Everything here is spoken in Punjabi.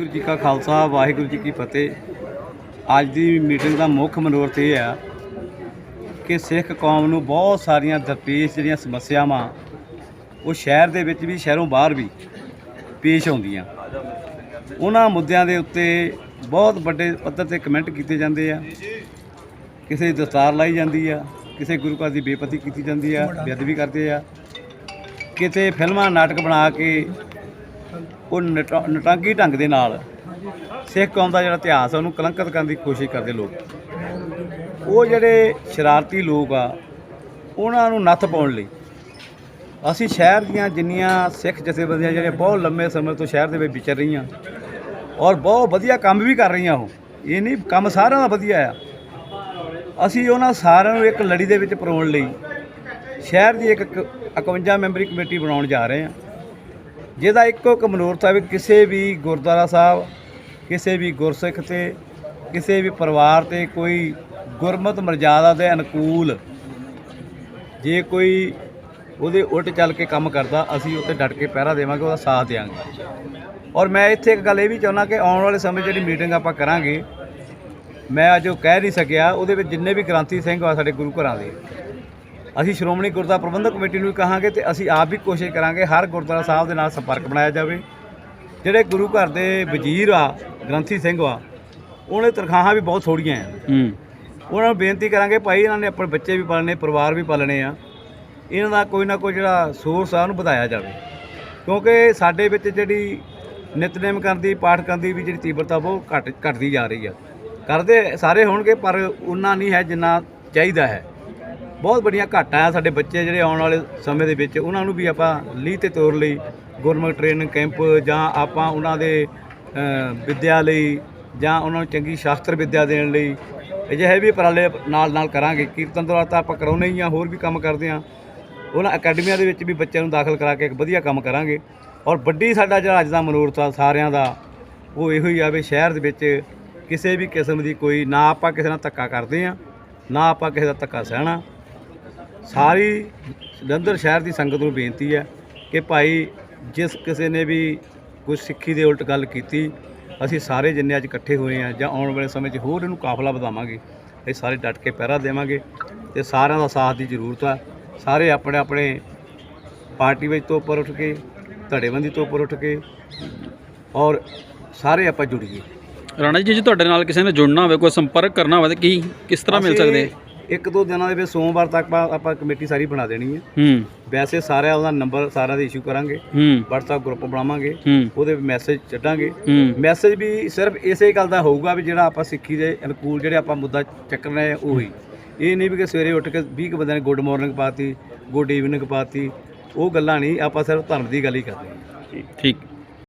ਵਾਹਿਗੁਰੂ ਜੀ ਕਾ ਖਾਲਸਾ, ਵਾਹਿਗੁਰੂ ਜੀ ਕੀ ਫਤਿਹ। ਅੱਜ ਦੀ ਮੀਟਿੰਗ ਦਾ ਮੁੱਖ ਮਨੋਰਥ ਇਹ ਆ ਕਿ ਸਿੱਖ ਕੌਮ ਨੂੰ ਬਹੁਤ ਸਾਰੀਆਂ ਦਰਪੇਸ਼ ਜਿਹੜੀਆਂ ਸਮੱਸਿਆਵਾਂ, ਉਹ ਸ਼ਹਿਰ ਦੇ ਵਿੱਚ ਵੀ, ਸ਼ਹਿਰੋਂ ਬਾਹਰ ਵੀ ਪੇਸ਼ ਆਉਂਦੀਆਂ। ਉਹਨਾਂ ਮੁੱਦਿਆਂ ਦੇ ਉੱਤੇ ਬਹੁਤ ਵੱਡੇ ਪੱਧਰ ਤੇ ਕਮੈਂਟ ਕੀਤੇ ਜਾਂਦੇ ਆ। ਕਿਸੇ ਦਸਤਾਰ ਲਾਈ ਜਾਂਦੀ ਆ, ਕਿਸੇ ਗੁਰੂ ਘਰ ਦੀ ਬੇਪਤੀ ਕੀਤੀ ਜਾਂਦੀ ਆ, ਬੇਅਦਬੀ ਕਰਦੇ ਆ। ਕਿਤੇ ਫਿਲਮਾਂ, ਨਾਟਕ ਬਣਾ ਕੇ ਉਹ ਨਟਾ- ਨਟਾਂਗੀ ਢੰਗ ਦੇ ਨਾਲ ਸਿੱਖ ਕੌਮ ਦਾ ਜਿਹੜਾ ਇਤਿਹਾਸ ਆ, ਉਹਨੂੰ ਕਲੰਕਿਤ ਕਰਨ ਦੀ ਕੋਸ਼ਿਸ਼ ਕਰਦੇ ਲੋਕ। ਉਹ ਜਿਹੜੇ ਸ਼ਰਾਰਤੀ ਲੋਕ ਆ, ਉਹਨਾਂ ਨੂੰ ਨੱਥ ਪਾਉਣ ਲਈ। ਅਸੀਂ ਸ਼ਹਿਰ ਦੀਆਂ ਜਿੰਨੀਆਂ ਸਿੱਖ ਜਥੇਬੰਦੀਆਂ ਜਿਹੜੀਆਂ ਬਹੁਤ ਲੰਮੇ ਸਮੇਂ ਤੋਂ ਸ਼ਹਿਰ ਦੇ ਵਿੱਚ ਵਿਚਰ ਰਹੀਆਂ ਔਰ ਬਹੁਤ ਵਧੀਆ ਕੰਮ ਵੀ ਕਰ ਰਹੀਆਂ ਉਹ, ਇਹ ਨਹੀਂ ਕੰਮ ਸਾਰਿਆਂ ਦਾ ਵਧੀਆ ਆ। ਅਸੀਂ ਉਹਨਾਂ ਸਾਰਿਆਂ ਨੂੰ ਇੱਕ ਲੜੀ ਦੇ ਵਿੱਚ ਪਰੋਣ ਲਈ ਸ਼ਹਿਰ ਦੀ ਇੱਕ ਕ- 51 ਮੈਂਬਰੀ ਕਮੇਟੀ ਬਣਾਉਣ ਜਾ ਰਹੇ ਹਾਂ। ਜਿਹਦਾ ਇੱਕੋ ਇੱਕ ਮਨੋਰਥ ਹੈ ਵੀ ਕਿਸੇ ਵੀ ਗੁਰਦੁਆਰਾ ਸਾਹਿਬ, ਕਿਸੇ ਵੀ ਗੁਰਸਿੱਖ ਤੇ, ਕਿਸੇ ਵੀ ਪਰਿਵਾਰ ਤੇ ਕੋਈ ਗੁਰਮਤ ਮਰਜ਼ਾਦਾ ਦੇ ਅਨੁਕੂਲ ਜੇ ਕੋਈ ਉਹਦੇ ਉਲਟ ਚੱਲ ਕੇ ਕੰਮ ਕਰਦਾ, ਅਸੀਂ ਉੱਤੇ ਡਟ ਕੇ ਪਹਿਰਾ ਦੇਵਾਂਗੇ, ਉਹਦਾ ਸਾਥ ਦੇਵਾਂਗੇ। ਔਰ ਮੈਂ ਇੱਥੇ ਇੱਕ ਗੱਲ ਇਹ ਵੀ ਚਾਹੁੰਦਾ ਕਿ ਆਉਣ ਵਾਲੇ ਸਮੇਂ ਜਿਹੜੀ ਮੀਟਿੰਗ ਆਪਾਂ ਕਰਾਂਗੇ, ਮੈਂ ਅੱਜ ਉਹ ਕਹਿ ਨਹੀਂ ਸਕਿਆ, ਉਹਦੇ ਵਿੱਚ ਜਿੰਨੇ ਵੀ ਕ੍ਰਾਂਤੀ ਸਿੰਘ ਆ ਸਾਡੇ ਗੁਰੂ ਘਰਾਂ ਦੇ ਅਸੀਂ ਸ਼੍ਰੋਮਣੀ ਗੁਰਦੁਆਰਾ ਪ੍ਰਬੰਧਕ ਕਮੇਟੀ ਨੂੰ ਕਹਾਂਗੇ ਤੇ ਅਸੀਂ ਆਪ ਵੀ ਕੋਸ਼ਿਸ਼ ਕਰਾਂਗੇ ਹਰ ਗੁਰਦੁਆਰਾ ਸਾਹਿਬ ਦੇ ਨਾਲ ਸੰਪਰਕ ਬਣਾਇਆ ਜਾਵੇ। ਜਿਹੜੇ ਗੁਰੂ ਘਰ ਦੇ ਵਜ਼ੀਰ ਆ ਗ੍ਰੰਥੀ ਸਿੰਘ ਆ ਉਹਨੇ ਤਨਖਾਹਾਂ ਵੀ ਬਹੁਤ ਥੋੜੀਆਂ ਆ। ਹੂੰ। ਉਹਨਾਂ ਨੂੰ ਬੇਨਤੀ ਕਰਾਂਗੇ ਭਾਈ ਇਹਨਾਂ ਨੇ ਆਪਣੇ ਬੱਚੇ ਵੀ ਪਾਲਣੇ ਪਰਿਵਾਰ ਵੀ ਪਾਲਣੇ ਆ। ਇਹਨਾਂ ਦਾ ਕੋਈ ਨਾ ਕੋਈ ਜਿਹੜਾ ਸੋਰਸ ਆ ਉਹਨੂੰ ਵਧਾਇਆ ਜਾਵੇ। ਕਿਉਂਕਿ ਸਾਡੇ ਵਿੱਚ ਜਿਹੜੀ ਨਿਤਨੇਮ ਕਰਨ ਦੀ ਪਾਠ ਕਰਨ ਦੀ ਵੀ ਜਿਹੜੀ ਤੀਬਰਤਾ ਬਹੁਤ ਘਟ ਘਟਦੀ ਜਾ ਰਹੀ ਆ। ਕਰਦੇ ਸਾਰੇ ਹੋਣਗੇ ਪਰ ਉਨਾ ਨਹੀਂ ਹੈ ਜਿੰਨਾ ਚਾਹੀਦਾ ਹੈ। ਬਹੁਤ ਬੜੀਆਂ ਘਾਟਾਂ ਆ ਸਾਡੇ ਬੱਚੇ ਜਿਹੜੇ ਆਉਣ ਵਾਲੇ ਸਮੇਂ ਦੇ ਵਿੱਚ ਉਹਨਾਂ ਨੂੰ ਵੀ ਆਪਾਂ ਲੀਹ ਤੇ ਤੋਰ ਲਈ ਗੁਰਮੁਖ ਟ੍ਰੇਨਿੰਗ ਕੈਂਪ ਜਾਂ ਆਪਾਂ ਉਹਨਾਂ ਦੇ ਅ, ਵਿੱਦਿਆ ਲਈ ਜਾਂ ਉਹਨਾਂ ਨੂੰ ਚੰਗੀ ਸ਼ਾਸਤਰ ਵਿੱਦਿਆ ਦੇਣ ਲਈ ਅਜਿਹੇ ਵੀ ਉਪਰਾਲੇ ਨਾਲ ਨਾਲ ਕਰਾਂਗੇ। ਕੀਰਤਨ ਦੌਰਾਨ ਤਾਂ ਆਪਾਂ ਕਰਾਉਨੇ ਹੀ ਆ ਹੋਰ ਵੀ ਕੰਮ ਕਰਦੇ ਆ। ਉਹਨਾਂ ਅਕੈਡਮੀਆਂ ਦੇ ਵਿੱਚ ਵੀ ਬੱਚਿਆਂ ਨੂੰ ਦਾਖਲ ਕਰਾ ਕੇ ਇੱਕ ਵਧੀਆ ਕੰਮ ਕਰਾਂਗੇ। ਔਰ ਵੱਡੀ ਸਾਡਾ ਜਿਹੜਾ ਅੱਜ ਦਾ ਮਨੋਰਥ ਆ ਸਾਰਿਆਂ ਦਾ ਉਹ ਇਹੋ ਹੀ ਆ ਵੀ ਸ਼ਹਿਰ ਦੇ ਵਿੱਚ ਕਿਸੇ ਵੀ ਕਿਸਮ ਦੀ ਕੋਈ ਨਾ ਆਪਾਂ ਕਿਸੇ ਨਾਲ ਧੱਕਾ ਕਰਦੇ ਆ ਨਾ ਆਪਾਂ ਕਿਸੇ ਦਾ ਧੱਕਾ ਸਹਿਣਾ। ਸਾਰੀ ਜਲੰਧਰ ਸ਼ਹਿਰ ਦੀ ਸੰਗਤ ਨੂੰ ਬੇਨਤੀ ਹੈ ਕਿ ਭਾਈ ਜਿਸ ਕਿਸੇ ਨੇ ਵੀ ਕੋਈ ਸਿੱਖੀ ਦੇ ਉਲਟ ਗੱਲ ਕੀਤੀ ਅਸੀਂ ਸਾਰੇ ਜਿੰਨੇ ਅੱਜ ਇਕੱਠੇ ਹੋਏ ਆ ਜਾਂ ਆਉਣ ਵਾਲੇ ਸਮੇਂ 'ਚ ਹੋਰ ਇਹਨੂੰ ਕਾਫਲਾ ਵਧਾਵਾਂਗੇ ਇਹ ਸਾਰੇ ਡਟ ਕੇ ਪਹਿਰਾ ਦੇਵਾਂਗੇ ਤੇ ਸਾਰਿਆਂ ਦਾ ਸਾਥ ਦੀ ਜ਼ਰੂਰਤ ਆ। ਸਾਰੇ ਆਪਣੇ ਆਪਣੇ ਪਾਰਟੀ ਵਿੱਚ ਤੋਂ ਉੱਪਰ ਉੱਠ ਕੇ ਧੜੇਬੰਦੀ ਤੋਂ ਉੱਪਰ ਉੱਠ ਕੇ ਔਰ ਸਾਰੇ ਆਪਾਂ ਜੁੜੀਏ। ਰਾਣਾ ਜੀ ਜੇ ਤੁਹਾਡੇ ਨਾਲ ਕਿਸੇ ਨੇ ਜੁੜਨਾ ਹੋਵੇ ਕੋਈ ਸੰਪਰਕ ਕਰਨਾ ਹੋਵੇ ਤਾਂ ਕੀ ਕਿਸ ਤਰ੍ਹਾਂ ਮਿਲ ਸਕਦੇ? ਇੱਕ ਦੋ ਦਿਨਾਂ ਦੇ ਵਿੱਚ ਸੋਮਵਾਰ ਤੱਕ ਆਪਾਂ- ਆਪਾਂ ਕਮੇਟੀ ਸਾਰੀ ਬਣਾ ਦੇਣੀ ਹੈ। ਹੂੰ। ਵੈਸੇ ਸਾਰਿਆਂ ਦਾ ਨੰਬਰ ਸਾਰਿਆਂ ਦਾ ਇਸ਼ੂ ਕਰਾਂਗੇ। ਹੂੰ। WhatsApp ਗਰੁੱਪ ਬਣਾਵਾਂਗੇ। ਉਹਦੇ ਮੈਸੇਜ ਛੱਡਾਂਗੇ। ਹੂੰ। ਮੈਸੇਜ ਵੀ ਸਿਰਫ ਇਸੇ ਗੱਲ ਦਾ ਹੋਊਗਾ ਵੀ ਜਿਹੜਾ ਆਪਾਂ ਸਿੱਖੀ ਦੇ ਅਨੁਕੂਲ ਜਿਹੜੇ ਆਪਾਂ ਮੁੱਦਾ ਚੱਕਣਾ ਹੈ ਉਹੀ। ਇਹ ਨਹੀਂ ਵੀ ਕਿ ਸਵੇਰੇ ਉੱਠ ਕੇ 20 ਕੁ ਬੰਦਿਆਂ ਨੇ ਗੁੱਡ ਮਾਰਨਿੰਗ ਪਾਤੀ ਗੁੱਡ ਈਵਨਿੰਗ ਪਾਤੀ। ਉਹ ਗੱਲਾਂ ਨਹੀਂ ਆਪਾਂ ਸਿਰਫ ਧਰਮ ਦੀ ਗੱਲ ਹੀ ਕਰਦੇ ਹਾਂ। ਠੀਕ।